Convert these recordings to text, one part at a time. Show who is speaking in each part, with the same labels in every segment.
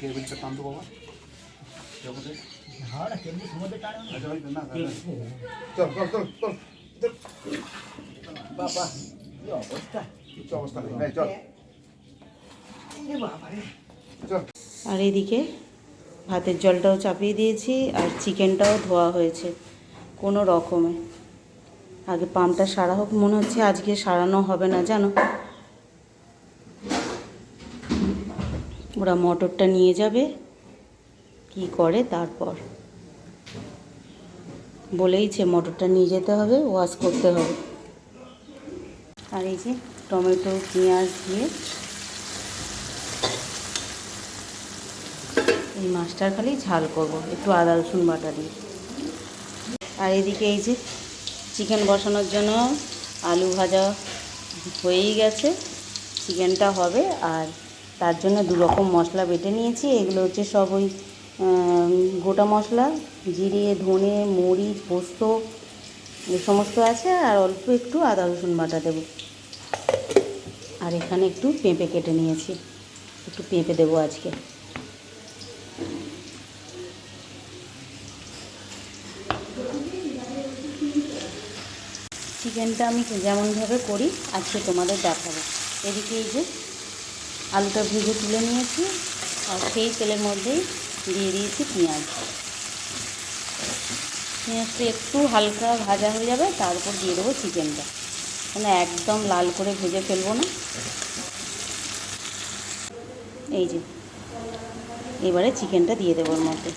Speaker 1: কেবিলটা টান তো বাবা? হ্যাঁ কেবিল সমুদ্রে টান না চল চল চল চল।
Speaker 2: বাবা কি অবস্থা?
Speaker 1: কি চল।
Speaker 3: আর এদিকে ভাতের জলটাও চাপিয়ে দিয়েছি আর চিকেনটাও ধোয়া হয়েছে কোনো রকমে। আগে পাম্পটা সারা হোক, মনে হচ্ছে আজকে সারানো হবে না, জানো? ওরা মটরটা নিয়ে যাবে, কি করে তারপর? বলেইছে মটরটা নিয়ে যেতে হবে, ওয়াশ করতে হবে। আর এই যে টমেটো, পেঁয়াজ দিয়ে এই মাছটার খালি ঝাল করব, একটু আদা, রসুন বাটা দিয়ে। আর এদিকে এই যে চিকেন বসানোর জন্য আলু ভাজা হয়েই গেছে চিকেনটা হবে। আর তার জন্য দু রকম মশলা বেটে নিয়েছি, এগুলো হচ্ছে সব ওই গোটা মশলা, জিরে, ধনে, মরিচ, পোস্ত এই সমস্ত আছে। আর অল্প একটু আদা, রসুন বাটা দেবো। আর এখানে একটু পেঁপে কেটে নিয়েছি, একটু পেঁপে দেবো আজকে। চিকেনটা আমি যেমনভাবে করি, আজকে তোমাদের দেখাবো। এদিকে এই যে আলুটা ভেজে তুলে নিয়েছি, আর সেই তেলের মধ্যেই দিয়ে দিয়েছি পেঁয়াজ। পেঁয়াজটা একটু হালকা ভাজা হয়ে যাবে, তারপর দিয়ে দেবো চিকেনটা। মানে একদম লাল করে ভেজে ফেলব না। এই যে, এবারে চিকেনটা দিয়ে দেবো ওর মধ্যে।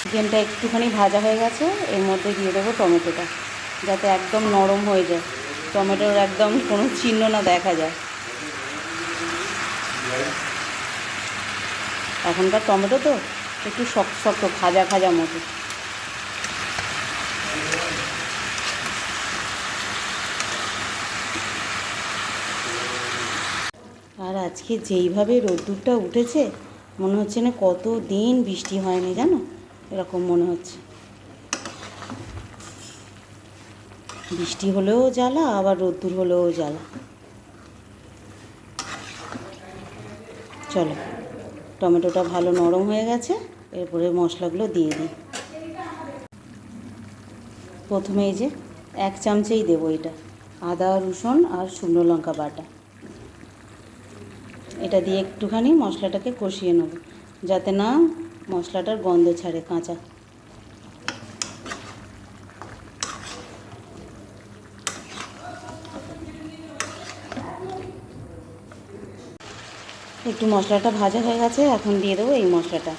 Speaker 3: চিকেনটা একটুখানি ভাজা হয়ে গেছে, এর মধ্যে দিয়ে দেবো টমেটোটা, যাতে একদম নরম হয়ে যায়। টমেটোর একদম কোনো চিহ্ন না দেখা যায়। এখনকার টমেটো তো একটু শক্ত শক্ত খাজা খাজা মতো। আর আজকে যেইভাবে রোদ্দুরটা উঠেছে, মনে হচ্ছে না কত দিন বৃষ্টি হয়নি জানো? এরকম মনে হচ্ছে। বৃষ্টি হলেও জ্বালা, আবার রোদ্দুর হলেও জ্বালা। চলো, টমেটোটা ভালো নরম হয়ে গেছে, এরপরে মশলাগুলো দিয়ে দিই। প্রথমে এই যে এক চামচেই দেবো এটা, আদা, রসুন আর শুকনো লঙ্কা বাটা। এটা দিয়ে একটুখানি মশলাটাকে কষিয়ে নেব, যাতে না মশলাটার গন্ধ ছাড়ে, কাঁচা। একটু মশলাটা ভাজা হয়ে গেছে, এখন দিয়ে দেবো এই মশলাটা।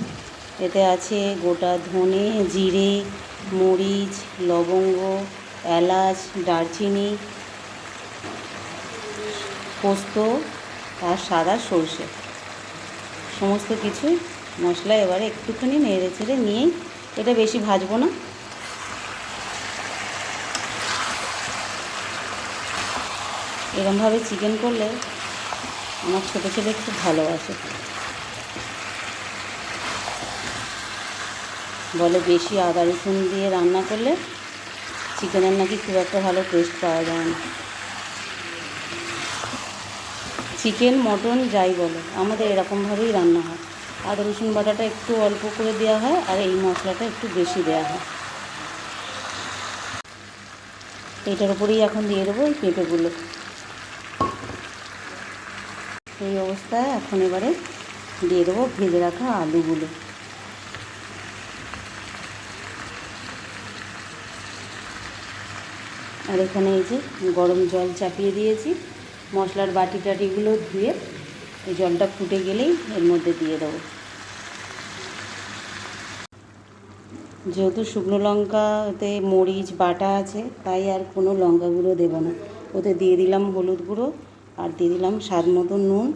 Speaker 3: এতে আছে গোটা ধনে, জিরে, মরিচ, লবঙ্গ, এলাচ, দারচিনি, পোস্ত আর সাদা সর্ষে। সমস্ত কিছু মশলা এবারে একটুখানি নেড়ে ছেড়ে নিয়েই এটা বেশি ভাজবো না। এরমভাবে চিকেন করলে আমার ছোটো ছেলে খুব ভালোবাসে। বলে বেশি আদা রসুন দিয়ে রান্না করলে চিকেনের নাকি খুব একটা ভালো টেস্ট পাওয়া যায় না। চিকেন মটন যাই বলো, আমাদের এরকমভাবেই রান্না হয়। আদা রসুন বাটাটা একটু অল্প করে দেওয়া হয় আর এই মশলাটা একটু বেশি দেওয়া হয়। এটার উপরেই এখন দিয়ে দেবো এই পেঁপেগুলো। এই অবস্থায় এখন এবারে দিয়ে দেবো ভেজে রাখা আলুগুলো। আর এখানে এই যে গরম জল চাপিয়ে দিয়েছি। মশলার বাটি টাটিগুলো ধুয়ে এই জলটা ফুটে গেলেই এর মধ্যে দিয়ে দেবো। যেহেতু শুকনো লঙ্কাতে মরিচ, বাটা আছে, তাই আর কোনো লঙ্কা গুঁড়ো দেবো না। ওতে দিয়ে দিলাম হলুদ গুঁড়ো আর দিয়ে দিলাম স্বাদ মতো নুন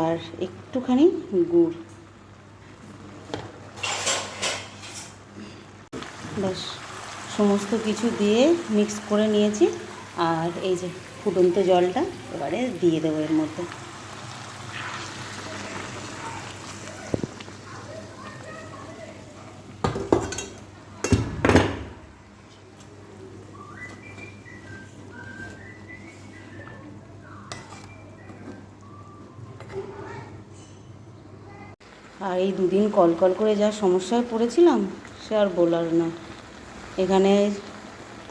Speaker 3: আর একটুখানি গুড়। ব্যাস, সমস্ত কিছু দিয়ে মিক্স করে নিয়েছি। আর এই যে ফুটন্ত জলটা এবারে দিয়ে দেবো এর মধ্যে। আর এই দুদিন কল কল করে যা সমস্যায় পড়েছিলাম, সে আর বলার না। এখানে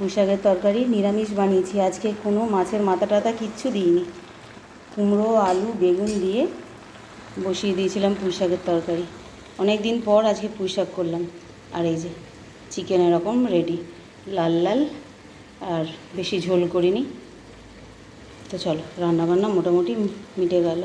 Speaker 3: পুঁইশাকের তরকারি নিরামিষ বানিয়েছি। আজকে কোনো মাছের মাথা টাথা কিচ্ছু দিইনি। কুমড়ো, আলু, বেগুন দিয়ে বসিয়ে দিয়েছিলাম পুঁইশাকের তরকারি। অনেক দিন পর আজকে পুঁইশাক করলাম। আর এই যে, চিকেন এরকম রেডি লাল লাল, আর বেশি ঝোল করিনি। তো চলো, রান্নাবান্না মোটামুটি মিটে গেল।